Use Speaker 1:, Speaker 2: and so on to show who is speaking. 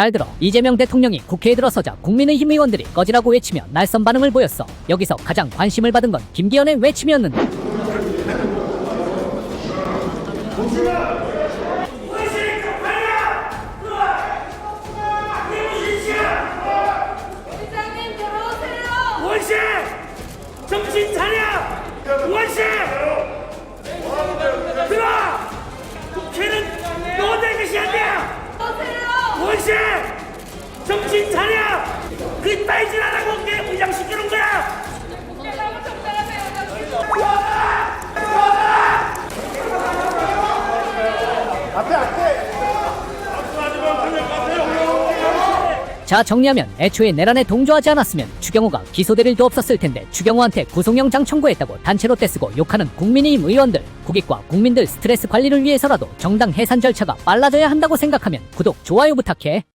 Speaker 1: 잘 들어. 이재명 대통령이 국회에 들어서자 국민의힘 의원들이 꺼지라고 외치며 날선 반응을 보였어. 여기서 가장 관심을 받은 건 김기현의 외침이었는데.
Speaker 2: 정신 차려 정신 차려! 그따위 짓 하라고 게 무장시키는 거야!
Speaker 3: 국회라고 정당하세요.
Speaker 1: 자 정리하면 애초에 내란에 동조하지 않았으면 추경호가 기소될 일도 없었을 텐데 추경호한테 구속영장 청구했다고 단체로 떼쓰고 욕하는 국민의힘 의원들. 국익과 국민들 스트레스 관리를 위해서라도 정당 해산 절차가 빨라져야 한다고 생각하면 구독 좋아요 부탁해